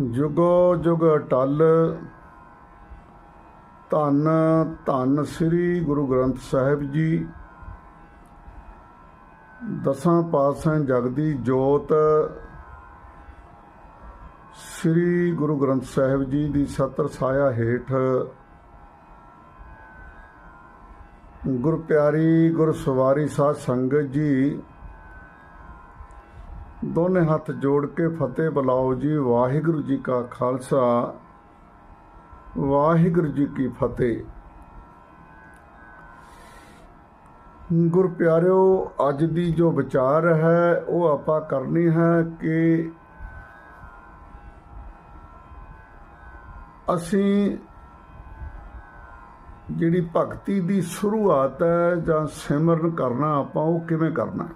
ਜੁਗੋ ਜੁਗ ਟਲ ਧੰਨ ਧੰਨ ਸ੍ਰੀ ਗੁਰੂ ਗ੍ਰੰਥ ਸਾਹਿਬ ਜੀ। ਦਸਾਂ ਪਾਤਸ਼ਾਹ ਜਗਦੀ ਜੋਤ। ਸ੍ਰੀ ਗੁਰੂ ਗ੍ਰੰਥ ਸਾਹਿਬ ਜੀ ਦੀ ਸਤਰ ਸਾਇਆ ਹੇਠ। ਗੁਰ ਪਿਆਰੀ, ਗੁਰ ਸਵਾਰੀ ਸਾਧ ਸੰਗਤ ਜੀ ਦੋਨੇ ਹੱਥ ਜੋੜ ਕੇ ਫਤਿਹ ਬੁਲਾਓ ਜੀ, ਵਾਹਿਗੁਰੂ ਜੀ ਕਾ ਖਾਲਸਾ। ਵਾਹਿਗੁਰੂ ਜੀ ਕੀ ਫਤਿਹ। ਗੁਰ ਪਿਆਰਿਓ, ਅੱਜ ਦੀ ਜੋ ਵਿਚਾਰ ਹੈ, ਉਹ ਆਪਾਂ ਕਰਨੀ ਹੈ ਕਿ ਅਸੀਂ ਜਿਹੜੀ ਭਗਤੀ ਦੀ ਸ਼ੁਰੂਆਤ ਹੈ ਜਾਂ ਸਿਮਰਨ ਕਰਨਾ ਆਪਾਂ, ਉਹ ਕਿਵੇਂ ਕਰਨਾ?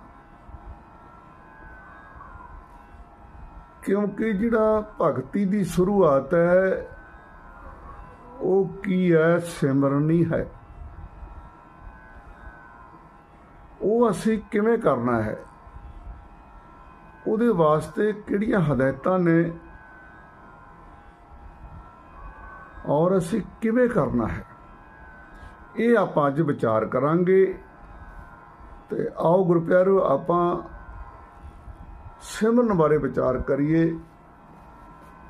ਕਿਉਂਕਿ ਜਿਹੜਾ ਭਗਤੀ ਦੀ ਸ਼ੁਰੂਆਤ ਹੈ, ਉਹ ਕੀ ਹੈ? ਸਿਮਰਨੀ ਹੈ। ਉਹ ਅਸੀਂ ਕਿਵੇਂ ਕਰਨਾ ਹੈ? ਉਹਦੇ ਵਾਸਤੇ ਕਿਹੜੀਆਂ ਹਦਾਇਤਾਂ ਨੇ? ਔਰ ਅਸੀਂ ਕਿਵੇਂ ਕਰਨਾ ਹੈ? ਇਹ ਆਪਾਂ ਅੱਜ ਵਿਚਾਰ ਕਰਾਂਗੇ। ਤੇ ਆਓ ਗੁਰੂ ਆਪਾਂ ਸਿਮਰਨ ਬਾਰੇ ਵਿਚਾਰ ਕਰੀਏ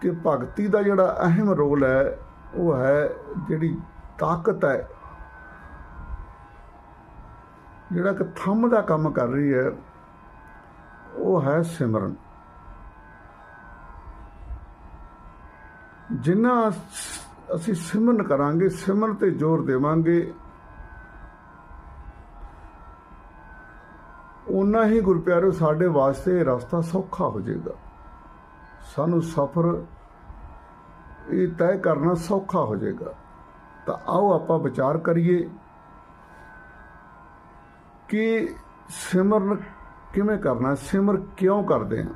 ਕਿ ਭਗਤੀ ਦਾ ਜਿਹੜਾ ਅਹਿਮ ਰੋਲ ਹੈ, ਉਹ ਹੈ ਜਿਹੜੀ ਤਾਕਤ ਹੈ। ਜਿਹੜਾ ਕਿ ਥੰਮ ਦਾ ਕੰਮ ਕਰ ਰਹੀ ਹੈ, ਉਹ ਹੈ ਸਿਮਰਨ। ਜਿੰਨਾ ਅਸੀਂ ਸਿਮਰਨ ਕਰਾਂਗੇ, ਸਿਮਰਨ ਤੇ ਜ਼ੋਰ ਦੇਵਾਂਗੇ ਉਨਾ ਹੀ ਗੁਰਪਿਆਰੋ, ਸਾਡੇ ਵਾਸਤੇ ਰਸਤਾ ਸੌਖਾ ਹੋ ਜਾਏਗਾ। ਸਾਨੂੰ ਸਫ਼ਰ ਇਹ ਤੈਅ ਕਰਨਾ ਸੌਖਾ ਹੋ ਜਾਏਗਾ। ਤਾਂ ਆਓ ਆਪਾਂ ਵਿਚਾਰ ਕਰੀਏ ਕਿ ਸਿਮਰਨ ਕਿਵੇਂ ਕਰਨਾ, ਸਿਮਰ ਕਿਉਂ ਕਰਦੇ ਹਾਂ?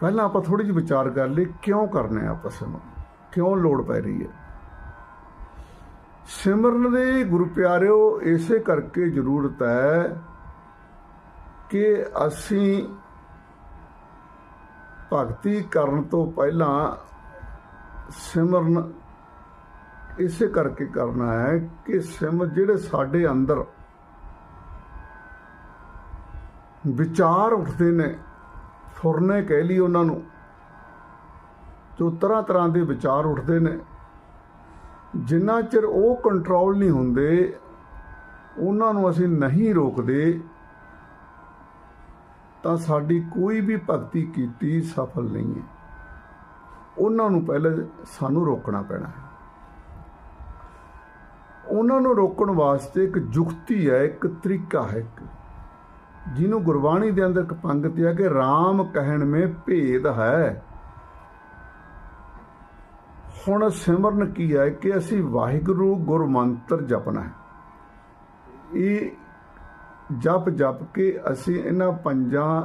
ਪਹਿਲਾਂ ਆਪਾਂ ਥੋੜੀ ਜਿਹੀ ਵਿਚਾਰ ਕਰ ਲਈ ਕਿਉਂ ਕਰਨਾ ਆਪਾਂ ਸਿਮਰਨ? ਕਿਉਂ ਲੋੜ ਪੈ ਰਹੀ ਹੈ? ਸਿਮਰਨ ਦੇ ਗੁਰੂ ਪਿਆਰਿਓ, ਇਸੇ ਕਰਕੇ ਜ਼ਰੂਰਤ ਹੈ ਕਿ ਅਸੀਂ ਭਗਤੀ ਕਰਨ ਤੋਂ ਪਹਿਲਾਂ ਸਿਮਰਨ ਇਸੇ ਕਰਕੇ ਕਰਨਾ ਹੈ ਕਿ ਸਿਮ ਜਿਹੜੇ ਸਾਡੇ ਅੰਦਰ ਵਿਚਾਰ ਉੱਠਦੇ ਨੇ, ਫੁਰਨੇ ਕਹਿ ਲਈ ਉਹਨਾਂ ਨੂੰ, ਜੋ ਤਰ੍ਹਾਂ ਤਰ੍ਹਾਂ ਦੇ ਵਿਚਾਰ ਉੱਠਦੇ ਨੇ ਜਿੰਨਾ ਚਿਰ ਉਹ ਕੰਟਰੋਲ ਨਹੀਂ ਹੁੰਦੇ, ਉਹਨਾਂ ਨੂੰ ਅਸੀਂ ਨਹੀਂ ਰੋਕਦੇ, ਤਾਂ ਸਾਡੀ ਕੋਈ ਵੀ ਭਗਤੀ ਕੀਤੀ ਸਫਲ ਨਹੀਂ ਹੈ। ਉਹਨਾਂ ਨੂੰ ਪਹਿਲੇ ਸਾਨੂੰ ਰੋਕਣਾ ਪੈਣਾ ਹੈ। ਉਹਨਾਂ ਨੂੰ ਰੋਕਣ ਵਾਸਤੇ ਇੱਕ ਜੁਗਤੀ ਹੈ, ਇੱਕ ਤਰੀਕਾ ਹੈ। ਇੱਕ ਜਿਹਨੂੰ ਗੁਰਬਾਣੀ ਦੇ ਅੰਦਰ ਇੱਕ ਪੰਗਤ ਹੈ ਕਿ RAM ਕਹਿਣ ਮੇ ਭੇਦ ਹੈ। ਹੁਣ ਸਿਮਰਨ ਕੀ ਹੈ ਕਿ ਅਸੀਂ ਵਾਹਿਗੁਰੂ ਗੁਰ ਮੰਤਰ ਜਪਣਾ ਹੈ। ਇਹ ਜਪ ਜਪ ਕੇ ਅਸੀਂ ਇਹਨਾਂ ਪੰਜਾਂ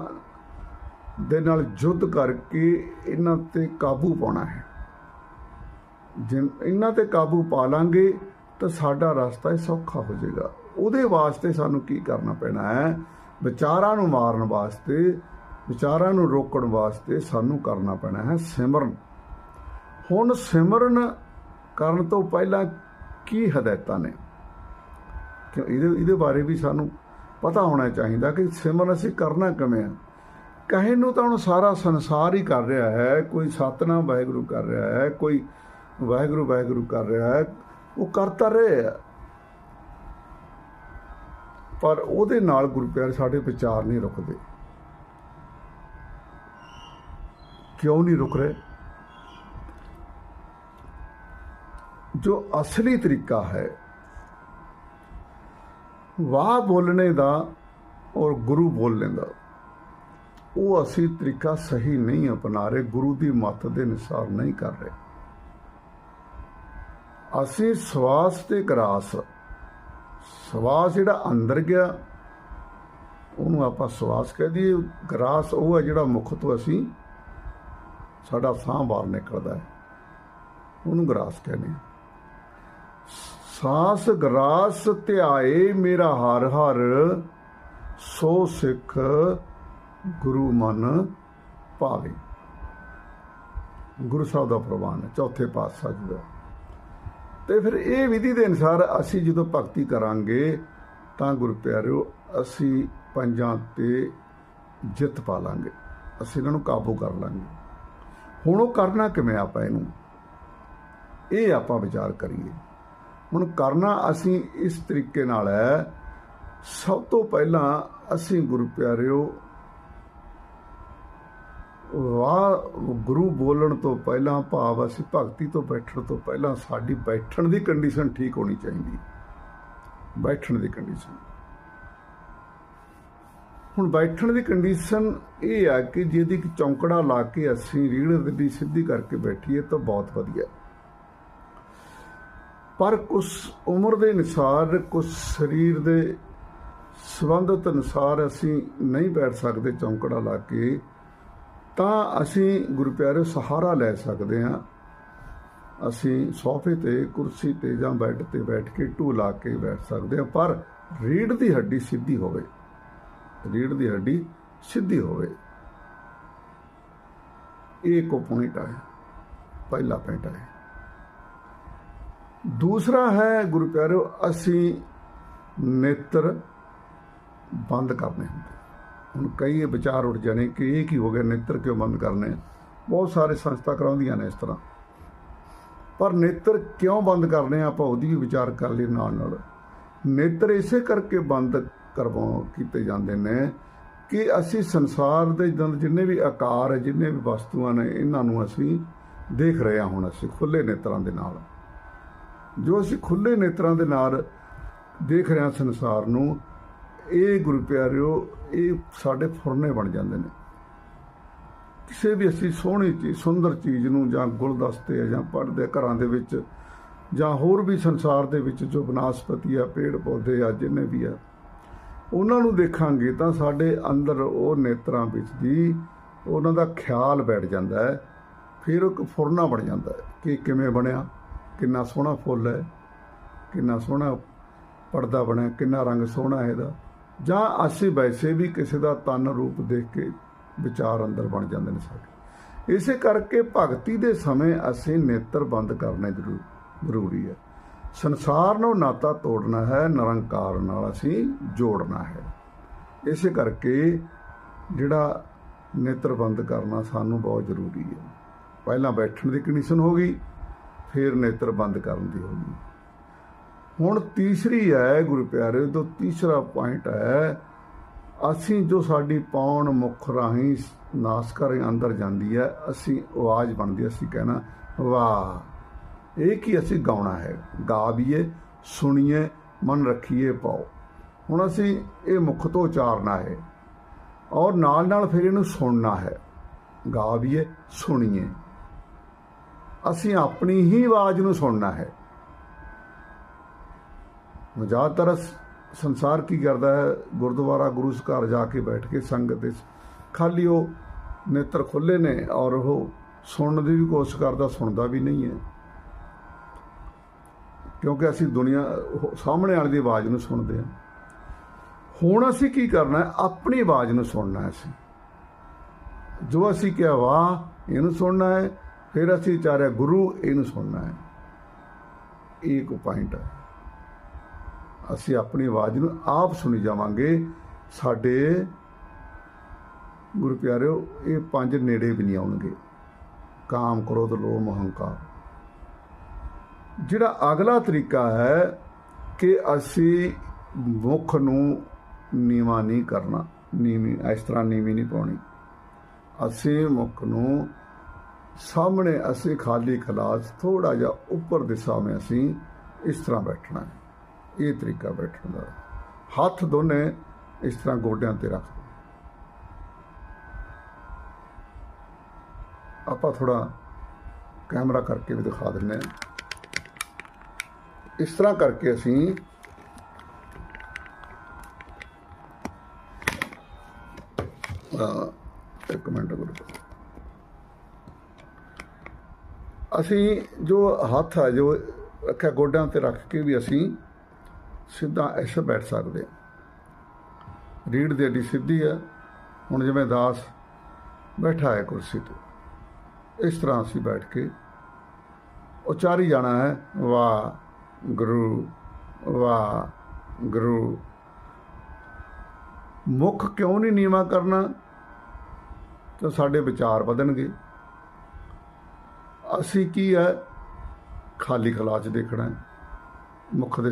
ਦੇ ਨਾਲ ਜੁੱਧ ਕਰਕੇ ਇਹਨਾਂ ਤੇ ਕਾਬੂ ਪਾਉਣਾ ਹੈ। ਜੇ ਇਹਨਾਂ ਤੇ ਕਾਬੂ ਪਾ ਲਾਂਗੇ ਤਾਂ ਸਾਡਾ ਰਸਤਾ ਹੀ ਸੌਖਾ ਹੋ ਜਾਏਗਾ। ਉਹਦੇ ਵਾਸਤੇ ਸਾਨੂੰ ਕੀ ਕਰਨਾ ਪੈਣਾ ਹੈ? ਵਿਚਾਰਾਂ ਨੂੰ ਮਾਰਨ ਵਾਸਤੇ, ਵਿਚਾਰਾਂ ਨੂੰ ਰੋਕਣ ਵਾਸਤੇ ਸਾਨੂੰ ਕਰਨਾ ਪੈਣਾ ਹੈ ਸਿਮਰਨ। ਹੁਣ ਸਿਮਰਨ ਕਰਨ ਤੋਂ ਪਹਿਲਾਂ ਕੀ ਹਦਾਇਤਾਂ ਨੇ? ਕਿ ਇਹਦੇ ਇਹਦੇ ਬਾਰੇ ਵੀ ਸਾਨੂੰ ਪਤਾ ਹੋਣਾ ਚਾਹੀਦਾ ਕਿ ਸਿਮਰਨ ਅਸੀਂ ਕਰਨਾ ਕਿਵੇਂ ਆ? ਕਹੇ ਨੂੰ ਤਾਂ ਹੁਣ ਸਾਰਾ ਸੰਸਾਰ ਹੀ ਕਰ ਰਿਹਾ ਹੈ, ਕੋਈ ਸਤਨਾਮ ਵਾਹਿਗੁਰੂ ਕਰ ਰਿਹਾ ਹੈ, ਕੋਈ ਵਾਹਿਗੁਰੂ ਵਾਹਿਗੁਰੂ ਕਰ ਰਿਹਾ ਹੈ, ਉਹ ਕਰਤਾ ਰਹੇ ਆ। ਪਰ ਉਹਦੇ ਨਾਲ ਗੁਰੂ ਪਿਆਰੇ ਸਾਡੇ ਵਿਚਾਰ ਨਹੀਂ ਰੁਕਦੇ। ਕਿਉਂ ਨਹੀਂ ਰੁਕ ਰਹੇ? ਜੋ ਅਸਲੀ ਤਰੀਕਾ ਹੈ, ਵਾਹ ਬੋਲਣੇ ਦਾ ਔਰ ਗੁਰੂ ਬੋਲਣੇ ਦਾ, ਉਹ ਅਸੀਂ ਤਰੀਕਾ ਸਹੀ ਨਹੀਂ ਅਪਣਾ ਰਹੇ, ਗੁਰੂ ਦੀ ਮੱਤ ਦੇ ਅਨੁਸਾਰ ਨਹੀਂ ਕਰ ਰਹੇ। ਅਸੀਂ ਸਵਾਸ ਤੇ ਗਰਾਸ ਸਵਾਸ ਜਿਹੜਾ ਅੰਦਰ ਗਿਆ, ਉਹਨੂੰ ਆਪਾਂ ਸਵਾਸ ਕਹਿ ਦਈਏ ਗਰਾਸ ਉਹ ਹੈ ਜਿਹੜਾ ਮੁਖ ਤੋਂ ਅਸੀਂ ਸਾਡਾ ਸਾਹ ਬਾਹਰ ਨਿਕਲਦਾ ਹੈ, ਉਹਨੂੰ ਗਰਾਸ ਕਹਿੰਦੇ ਆ ਸਾਸ ਗਰਾਸ ਧਿਆਏ ਮੇਰਾ ਹਰ ਹਰ, ਸੋ ਸਿੱਖ ਗੁਰੂ ਮਨ ਭਾਵੇ। ਗੁਰੂ ਸਾਹਿਬ ਦਾ ਪ੍ਰਵਾਨ ਹੈ, ਚੌਥੇ ਪਾਤਸ਼ਾਹ ਜੀ ਦਾ। ਤੇ ਫਿਰ ਇਹ ਵਿਧੀ ਦੇ ਅਨੁਸਾਰ ਅਸੀਂ ਜਦੋਂ ਭਗਤੀ ਕਰਾਂਗੇ, ਤਾਂ ਗੁਰੂ ਪਿਆਰਿਓ, ਅਸੀਂ ਪੰਜਾਂ ਤੇ ਜਿੱਤ ਪਾ ਲਾਂਗੇ। ਅਸੀਂ ਇਹਨਾਂ ਨੂੰ ਕਾਬੂ ਕਰ ਲਾਂਗੇ। ਹੁਣ ਉਹ ਕਰਨਾ ਕਿਵੇਂ ਆਪਾਂ ਇਹਨੂੰ? ਇਹ ਆਪਾਂ ਵਿਚਾਰ ਕਰੀਏ। ਹੁਣ ਕਰਨਾ ਅਸੀਂ ਇਸ ਤਰੀਕੇ ਨਾਲ ਹੈ, ਸਭ ਤੋਂ ਪਹਿਲਾਂ ਅਸੀਂ ਗੁਰੂ ਪਿਆਰਿਓ ਵਾਹ, ਗੁਰੂ ਬੋਲਣ ਤੋਂ ਪਹਿਲਾਂ, ਭਾਵ ਅਸੀਂ ਭਗਤੀ ਤੋਂ ਬੈਠਣ ਤੋਂ ਪਹਿਲਾਂ ਸਾਡੀ ਬੈਠਣ ਦੀ ਕੰਡੀਸ਼ਨ ਠੀਕ ਹੋਣੀ ਚਾਹੀਦੀ। ਬੈਠਣ ਦੀ ਕੰਡੀਸ਼ਨ ਹੁਣ ਬੈਠਣ ਦੀ ਕੰਡੀਸ਼ਨ ਇਹ ਆ ਕਿ ਜਿਹਦੀ ਚੌਂਕੜਾ ਲਾ ਕੇ ਅਸੀਂ ਰੀੜ ਦੀ ਸਿੱਧੀ ਕਰਕੇ ਬੈਠੀਏ ਤਾਂ ਬਹੁਤ ਵਧੀਆ। ਪਰ ਕੁਝ ਉਮਰ ਦੇ ਅਨੁਸਾਰ ਕੁਝ ਸਰੀਰ ਦੇ ਸੰਬੰਧਤ ਅਨੁਸਾਰ ਅਸੀਂ ਨਹੀਂ ਬੈਠ ਸਕਦੇ ਚੌਂਕੜਾ ਲਾ ਕੇ, ਤਾਂ ਅਸੀਂ ਗੁਰੂ ਪਿਆਰੇ ਸਹਾਰਾ ਲੈ ਸਕਦੇ ਹਾਂ। ਅਸੀਂ ਸੋਫੇ ਤੇ, ਕੁਰਸੀ ਤੇ ਜਾਂ ਬੈੱਡ ਤੇ ਬੈਠ ਕੇ ਢੂ ਲਾ ਕੇ ਬੈਠ ਸਕਦੇ ਹਾਂ, ਪਰ ਰੀੜ ਦੀ ਹੱਡੀ ਸਿੱਧੀ ਹੋਵੇ ਰੀੜ ਦੀ ਹੱਡੀ ਸਿੱਧੀ ਹੋਵੇ। ਇਹ ਕੋ ਪੁਆਇੰਟ ਹੈ ਪਹਿਲਾ ਪੁਆਇੰਟ ਹੈ ਦੂਸਰਾ ਹੈ, ਗੁਰੂ ਪਿਆਰਿਓ, ਅਸੀਂ ਨੇਤਰ ਬੰਦ ਕਰਨੇ ਹੁੰਦੇ। ਹੁਣ ਕਈ ਵਿਚਾਰ ਉੱਠ ਜਾਣੇ ਕਿ ਇਹ ਕੀ ਹੋ ਗਿਆ, ਨੇਤਰ ਕਿਉਂ ਬੰਦ ਕਰਨੇ? ਬਹੁਤ ਸਾਰੇ ਸੰਸਥਾ ਕਰਾਉਂਦੀਆਂ ਨੇ ਇਸ ਤਰ੍ਹਾਂ। ਪਰ ਨੇਤਰ ਕਿਉਂ ਬੰਦ ਕਰਨੇ, ਆਪਾਂ ਉਹਦੀ ਵੀ ਵਿਚਾਰ ਕਰ ਲਈ ਨਾਲ ਨਾਲ ਨੇਤਰ ਇਸੇ ਕਰਕੇ ਬੰਦ ਕਰਵਾਉ ਕੀਤੇ ਜਾਂਦੇ ਨੇ ਕਿ ਅਸੀਂ ਸੰਸਾਰ ਦੇ ਜਿੰਨੇ ਵੀ ਆਕਾਰ ਜਿੰਨੇ ਵੀ ਵਸਤੂਆਂ ਨੇ, ਇਹਨਾਂ ਨੂੰ ਅਸੀਂ ਦੇਖ ਰਹੇ ਹਾਂ ਹੁਣ ਅਸੀਂ ਖੁੱਲੇ ਨੇਤਰਾਂ ਦੇ ਨਾਲ। ਜੋ ਅਸੀਂ ਖੁੱਲੇ ਨੇਤਰਾਂ ਦੇ ਨਾਲ ਦੇਖ ਰਹੇ ਹਾਂ ਸੰਸਾਰ ਨੂੰ, ਇਹ ਗੁਰੂ ਪਿਆਰਿਓ ਇਹ ਸਾਡੇ ਫੁਰਨੇ ਬਣ ਜਾਂਦੇ ਨੇ। ਕਿਸੇ ਵੀ ਅਸੀਂ ਸੋਹਣੀ ਚੀਜ਼ ਸੁੰਦਰ ਚੀਜ਼ ਨੂੰ ਜਾਂ ਗੁਲਦਸਤੇ ਜਾਂ ਪੜਦੇ ਘਰਾਂ ਦੇ ਵਿੱਚ ਜਾਂ ਹੋਰ ਵੀ ਸੰਸਾਰ ਦੇ ਵਿੱਚ ਜੋ ਬਨਾਸਪਤੀ ਆ, ਪੇੜ ਪੌਦੇ ਆ, ਜਿੰਨੇ ਵੀ ਆ, ਉਹਨਾਂ ਨੂੰ ਦੇਖਾਂਗੇ ਤਾਂ ਸਾਡੇ ਅੰਦਰ ਉਹ ਨੇਤਰਾਂ ਵਿੱਚ ਦੀ ਉਹਨਾਂ ਦਾ ਖਿਆਲ ਬੈਠ ਜਾਂਦਾ ਹੈ, ਫਿਰ ਉਹ ਇੱਕ ਫੁਰਨਾ ਬਣ ਜਾਂਦਾ ਹੈ ਕਿ ਕਿਵੇਂ ਬਣਿਆ। ਕਿੰਨਾ ਸੋਹਣਾ ਫੁੱਲ ਹੈ, ਕਿੰਨਾ ਸੋਹਣਾ ਪਰਦਾ ਬਣਿਆ, ਕਿੰਨਾ ਰੰਗ ਸੋਹਣਾ ਹੈ ਇਹਦਾ। ਜਾਂ ਅਸੀਂ ਵੈਸੇ ਵੀ ਕਿਸੇ ਦਾ ਤਨ ਰੂਪ ਦੇਖ ਕੇ ਵਿਚਾਰ ਅੰਦਰ ਬਣ ਜਾਂਦੇ ਨੇ ਸਾਡੇ ਇਸੇ ਕਰਕੇ ਭਗਤੀ ਦੇ ਸਮੇਂ ਅਸੀਂ ਨੇਤਰ ਬੰਦ ਕਰਨੇ ਜ਼ਰੂਰ, ਜ਼ਰੂਰੀ ਹੈ। ਸੰਸਾਰ ਨੂੰ ਨਾਤਾ ਤੋੜਨਾ ਹੈ ਨਿਰੰਕਾਰ ਨਾਲ ਅਸੀਂ ਜੋੜਨਾ ਹੈ। ਇਸੇ ਕਰਕੇ ਜਿਹੜਾ ਨੇਤਰ ਬੰਦ ਕਰਨਾ ਸਾਨੂੰ ਬਹੁਤ ਜ਼ਰੂਰੀ ਹੈ। ਪਹਿਲਾਂ ਬੈਠਣ ਦੀ ਕੰਡੀਸ਼ਨ ਹੋ ਗਈ ਫਿਰ ਨੇਤਰ ਬੰਦ ਕਰਨ ਦੀ ਹੋ ਗਈ। ਹੁਣ ਤੀਸਰੀ ਹੈ ਗੁਰੂ ਪਿਆਰੇ ਤੋਂ ਤੀਸਰਾ ਪੁਆਇੰਟ ਹੈ ਅਸੀਂ ਜੋ ਸਾਡੀ ਪਾਉਣ ਮੁਖ ਰਾਹੀਂ ਨਾਸਕਰ ਅੰਦਰ ਜਾਂਦੀ ਹੈ ਅਸੀਂ ਆਵਾਜ਼ ਬਣਦੀ ਹੈ, ਅਸੀਂ ਕਹਿਣਾ ਵਾਹ ਇਹ ਕੀ ਅਸੀਂ ਗਾਉਣਾ ਹੈ? ਗਾ ਗਾਵੀਏ ਸੁਣੀਏ ਮਨ ਰੱਖੀਏ ਪਾਓ। ਹੁਣ ਅਸੀਂ ਇਹ ਮੁਖ ਤੋਂ ਉਚਾਰਨਾ ਹੈ ਔਰ ਨਾਲ ਨਾਲ ਫਿਰ ਇਹਨੂੰ ਸੁਣਨਾ ਹੈ। ਗਾ ਗਾਵੀਏ ਸੁਣੀਏ। ਅਸੀਂ ਆਪਣੀ ਹੀ ਆਵਾਜ਼ ਨੂੰ ਸੁਣਨਾ ਹੈ। ਜ਼ਿਆਦਾਤਰ ਸ- ਸੰਸਾਰ ਕੀ ਕਰਦਾ ਹੈ? ਗੁਰਦੁਆਰਾ ਗੁਰੂ ਘਰ ਜਾ ਕੇ ਬੈਠ ਕੇ ਸੰਗਤ ਦੇ ਖਾਲੀ ਉਹ ਨੇਤਰ ਖੁੱਲੇ ਨੇ ਔਰ ਉਹ ਸੁਣਨ ਦੀ ਵੀ ਕੋਸ਼ਿਸ਼ ਕਰਦਾ, ਸੁਣਦਾ ਵੀ ਨਹੀਂ ਹੈ। ਕਿਉਂਕਿ ਅਸੀਂ ਦੁਨੀਆ ਸਾਹਮਣੇ ਵਾਲੇ ਦੀ ਆਵਾਜ਼ ਨੂੰ ਸੁਣਦੇ ਹਾਂ। ਹੁਣ ਅਸੀਂ ਕੀ ਕਰਨਾ ਹੈ? ਆਪਣੀ ਆਵਾਜ਼ ਨੂੰ ਸੁਣਨਾ ਹੈ ਅਸੀਂ। ਜੋ ਅਸੀਂ ਕਿਹਾ, ਵਾਹ, ਇਹਨੂੰ ਸੁਣਨਾ ਹੈ। ਫਿਰ ਅਸੀਂ ਚਾਰਿਆ ਗੁਰੂ, ਇਹਨੂੰ ਸੁਣਨਾ ਹੈ। ਇਹ ਇੱਕ ਪੁਆਇੰਟ ਹੈ ਅਸੀਂ ਆਪਣੀ ਆਵਾਜ਼ ਨੂੰ ਆਪ ਸੁਣੀ ਜਾਵਾਂਗੇ। ਸਾਡੇ ਗੁਰੂ ਪਿਆਰਿਓ, ਇਹ ਪੰਜ ਨੇੜੇ ਵੀ ਨਹੀਂ ਆਉਣਗੇ। ਕਾਮ, ਕ੍ਰੋਧ, ਲੋਭ ਹੰਕਾਰ ਜਿਹੜਾ ਅਗਲਾ ਤਰੀਕਾ ਹੈ ਕਿ ਅਸੀਂ ਮੁਖ ਨੂੰ ਨੀਵਾ ਨਹੀਂ ਕਰਨਾ, ਨੀਵੀਂ, ਇਸ ਤਰ੍ਹਾਂ ਨੀਵੀਂ ਨਹੀਂ ਪਾਉਣੀ। ਅਸੀਂ ਮੁਖ ਨੂੰ ਸਾਹਮਣੇ ਅਸੀਂ ਖਾਲੀ ਖਲਾਸ ਥੋੜਾ ਜਿਹਾ ਉੱਪਰ ਦਿਸ਼ਾ ਵਿੱਚ ਅਸੀਂ ਇਸ ਤਰ੍ਹਾਂ ਬੈਠਣਾ ਹੈ। ਇਹ ਤਰੀਕਾ ਬੈਠਣ ਦਾ। ਹੱਥ ਦੋਨੇ ਇਸ ਤਰ੍ਹਾਂ ਗੋਡਿਆਂ ਤੇ ਰੱਖ ਦਿਓ। ਆਪਾਂ ਥੋੜਾ ਕੈਮਰਾ ਕਰਕੇ ਵੀ ਦਿਖਾ ਦਿੰਦੇ ਹਾਂ। ਇਸ ਤਰ੍ਹਾਂ ਕਰਕੇ ਅਸੀਂ ਅਹ, ਇੱਕ ਮਿੰਟ ਗੁਰੂ ਅਸੀਂ ਜੋ ਹੱਥ ਆ, ਜੋ ਰੱਖਿਆ ਗੋਡਿਆਂ ਤੇ ਰੱਖ ਕੇ ਵੀ ਅਸੀਂ ਸਿੱਧਾ ਐਸੇ ਬੈਠ ਸਕਦੇ ਹਾਂ। ਰੀੜ ਦੀ ਅੱਡੀ ਸਿੱਧੀ ਆ, ਹੁਣ ਜਿਵੇਂ ਦਾਸ ਬੈਠਾ ਹੈ ਕੁਰਸੀ ਤੇ, ਇਸ ਤਰ੍ਹਾਂ ਅਸੀਂ ਬੈਠ ਕੇ ਉਚਾਰੀ ਜਾਣਾ ਹੈ। ਵਾਹ, ਗੁਰੂ ਵਾਹ, ਗੁਰੂ। ਮੁਖ ਕਿਉਂ ਨਹੀਂ ਨੀਵਾ ਕਰਨਾ? ਤਾਂ ਸਾਡੇ ਵਿਚਾਰ ਵਧਣਗੇ। ਅਸੀਂ ਕੀ ਹੈ? ਖਾਲੀ ਖਲਾਚ ਦੇਖਣਾ ਮੁੱਖ ਦੇ